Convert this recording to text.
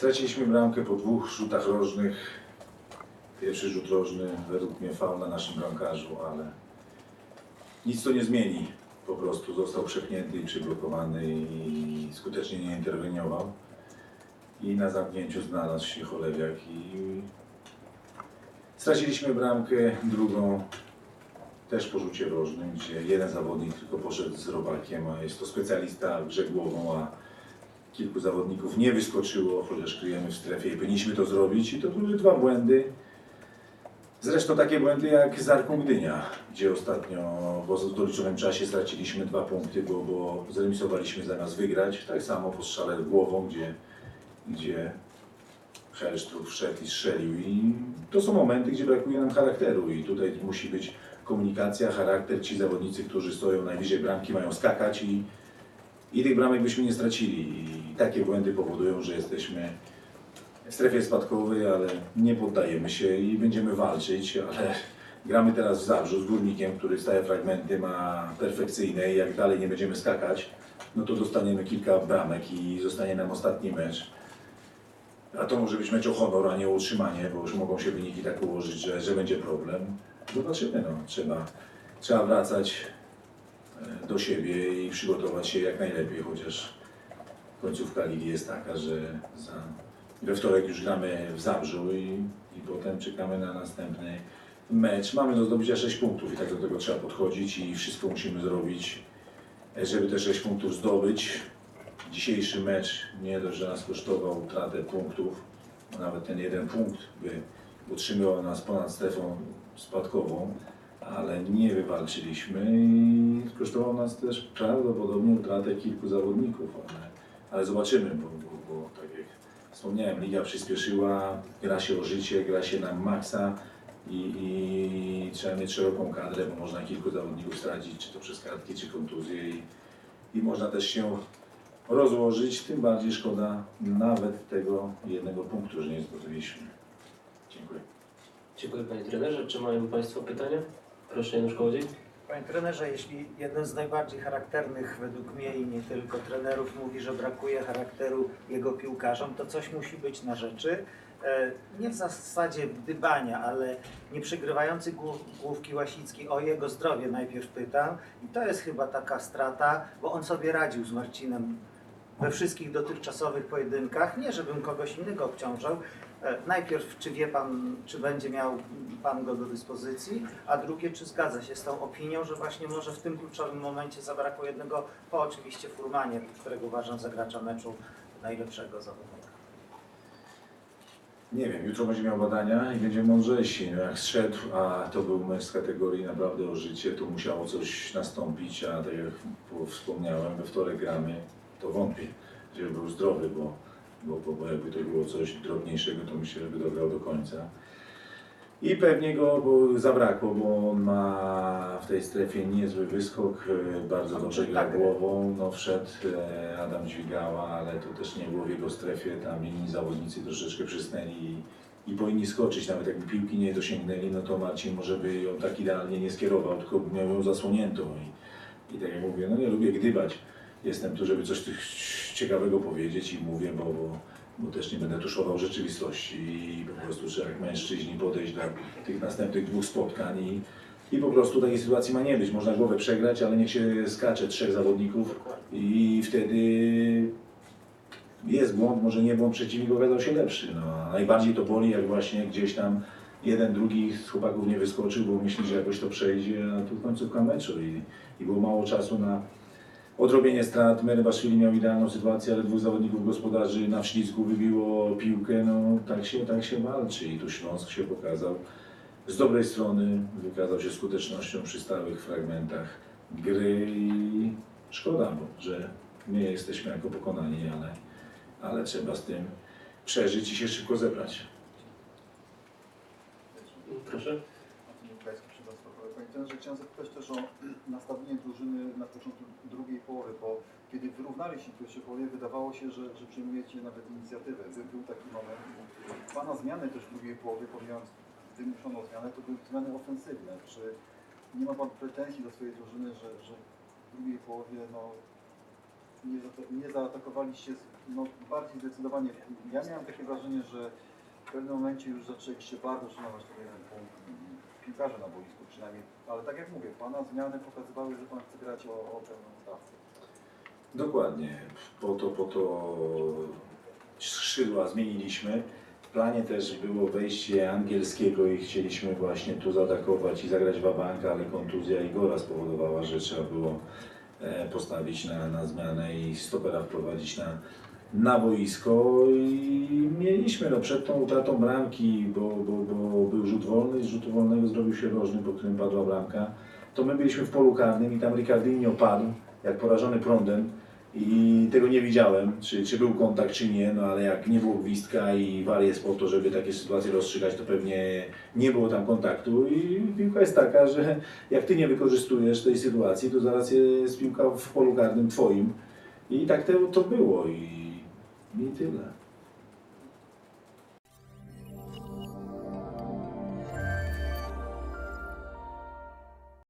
Straciliśmy bramkę po dwóch rzutach rożnych. Pierwszy rzut rożny według mnie faul na naszym bramkarzu, ale nic to nie zmieni. Po prostu został przepchnięty i przyblokowany i skutecznie nie interweniował. I na zamknięciu znalazł się Cholewiak i straciliśmy bramkę drugą też po rzucie rożnym, gdzie jeden zawodnik tylko poszedł z robakiem, a jest to specjalista w grze głową, a kilku zawodników nie wyskoczyło, chociaż kryjemy w strefie i powinniśmy to zrobić. I to były dwa błędy. Zresztą takie błędy jak z Arką Gdynia, gdzie ostatnio w doliczonym czasie straciliśmy dwa punkty, bo, bo zremisowaliśmy zamiast wygrać. Tak samo po strzale głową, gdzie, gdzie Helsztruk wszedł i strzelił. I to są momenty, gdzie brakuje nam charakteru i tutaj musi być komunikacja, charakter. Ci zawodnicy, którzy stoją najwyżej bramki mają skakać i, i tych bramek byśmy nie stracili. I takie błędy powodują, że jesteśmy w strefie spadkowej, ale nie poddajemy się i będziemy walczyć, ale gramy teraz w Zabrzu z Górnikiem, który staje fragmenty, ma perfekcyjne i jak dalej nie będziemy skakać, no to dostaniemy kilka bramek i zostanie nam ostatni mecz. A to może być mecz o honor, a nie o utrzymanie, bo już mogą się wyniki tak ułożyć, że, że będzie problem. Zobaczymy, no. Trzeba, trzeba wracać do siebie i przygotować się jak najlepiej, chociaż końcówka ligi jest taka, że za, we wtorek już gramy w Zabrzu i, i potem czekamy na następny mecz. Mamy do zdobycia 6 punktów i tak do tego trzeba podchodzić i wszystko musimy zrobić, żeby te 6 punktów zdobyć. Dzisiejszy mecz nie dość, że nas kosztował utratę punktów, nawet ten jeden punkt by utrzymywał nas ponad strefą spadkową, ale nie wywalczyliśmy i kosztował nas też prawdopodobnie utratę kilku zawodników, ale, ale zobaczymy, bo, bo, bo tak jak wspomniałem, liga przyspieszyła, gra się o życie, gra się na maksa i, i trzeba mieć szeroką kadrę, bo można kilku zawodników stracić, czy to przez kartki, czy kontuzje i, i można też się rozłożyć, tym bardziej szkoda nawet tego jednego punktu, że nie zdobyliśmy. Dziękuję. Dziękuję Panie Trenerze. Czy mają Państwo pytania? Proszę Janusz Kołodziej. Panie trenerze, jeśli jeden z najbardziej charakternych według mnie i nie tylko trenerów mówi, że brakuje charakteru jego piłkarzom, to coś musi być na rzeczy. E, Nie w zasadzie dybania, ale nie przygrywający głów, główki Łasicki o jego zdrowie najpierw pytam. I to jest chyba taka strata, bo on sobie radził z Marcinem we wszystkich dotychczasowych pojedynkach. Nie, żebym kogoś innego obciążał. E, Najpierw, czy wie Pan, czy będzie miał Pan go do dyspozycji, a drugie, czy zgadza się z tą opinią, że właśnie może w tym kluczowym momencie zabrakło jednego, po oczywiście Furmanie, którego uważam za gracza meczu najlepszego zawodnika. Nie wiem, jutro będzie miał badania i będzie mądrzejsi. No jak zszedł, a to był mecz z kategorii naprawdę o życie, to musiało coś nastąpić, a tak jak po- wspomniałem, we wtorek gramy, to wątpię, żeby był zdrowy, bo, bo, bo, bo jakby to było coś drobniejszego, to myślę, żeby dograł do końca. I pewnie go bo zabrakło, bo on ma w tej strefie niezły wyskok, e, bardzo On dobrze gra tak. głową, no wszedł e, Adam Dźwigała, ale to też nie było w jego strefie, tam inni zawodnicy troszeczkę przysnęli i, i powinni skoczyć, nawet jakby piłki nie dosięgnęli, no to Marcin może by ją tak idealnie nie skierował, tylko by miał ją zasłoniętą i, i tak jak mówię, no nie lubię gdybać, jestem tu, żeby coś ciekawego powiedzieć i mówię, bo, bo, bo też nie będę tuszował rzeczywistości i po prostu trzeba jak mężczyźni podejść do tych następnych dwóch spotkań i, i po prostu takiej sytuacji ma nie być. Można głowę przegrać, ale niech się skacze trzech zawodników i wtedy jest błąd, może nie błąd, przeciwnik okazał się lepszy. No, najbardziej to boli, jak właśnie gdzieś tam jeden, drugi z chłopaków nie wyskoczył, bo myśli, że jakoś to przejdzie, a tu końcówka meczu i, i było mało czasu na odrobienie strat. Merybaszwili miał idealną sytuację, ale dwóch zawodników gospodarzy na ślizgu wybiło piłkę. No tak się, tak się walczy i tu Śląsk się pokazał z dobrej strony, wykazał się skutecznością przy stałych fragmentach gry i szkoda, bo, że my jesteśmy jako pokonani, ale, ale trzeba z tym przeżyć i się szybko zebrać. Proszę. Marcin Ukraiński, Przyda Sportowe. Panie trenerze, chciałem zapytać też o nastawienie drużyny na początku drugiej połowy, bo kiedy wyrównaliście w pierwszej połowie, wydawało się, że, że przyjmujecie nawet inicjatywę. By- Był taki moment. Pana zmiany też w drugiej połowie, pomijając wymuszoną zmianę, to były zmiany ofensywne. Czy nie ma Pan pretensji do swojej drużyny, że, że w drugiej połowie no, nie, nie zaatakowaliście no, bardziej zdecydowanie. Ja miałem takie wrażenie, że w pewnym momencie już zaczęliście bardzo szanować ten punkt piłkarza na boisku przynajmniej. Ale tak jak mówię, Pana zmiany pokazywały, że Pan chce grać o, o pełną stawkę. Dokładnie. Po to, po to skrzydła zmieniliśmy. W planie też było wejście angielskiego i chcieliśmy właśnie tu zaatakować i zagrać wabanka, ale kontuzja Igora spowodowała, że trzeba było e, postawić na, na zmianę i stopera wprowadzić na, na boisko i mieliśmy no, przed tą utratą bramki, bo, bo, bo był rzut wolny, z rzutu wolnego zrobił się rożny, po którym padła bramka, to my byliśmy w polu karnym i tam Ricardinho padł, jak porażony prądem i tego nie widziałem, czy, czy był kontakt, czy nie, no ale jak nie było gwizdka i war jest po to, żeby takie sytuacje rozstrzygać, to pewnie nie było tam kontaktu i piłka jest taka, że jak Ty nie wykorzystujesz tej sytuacji, to zaraz jest piłka w polu karnym Twoim i tak to, to było i, i tyle.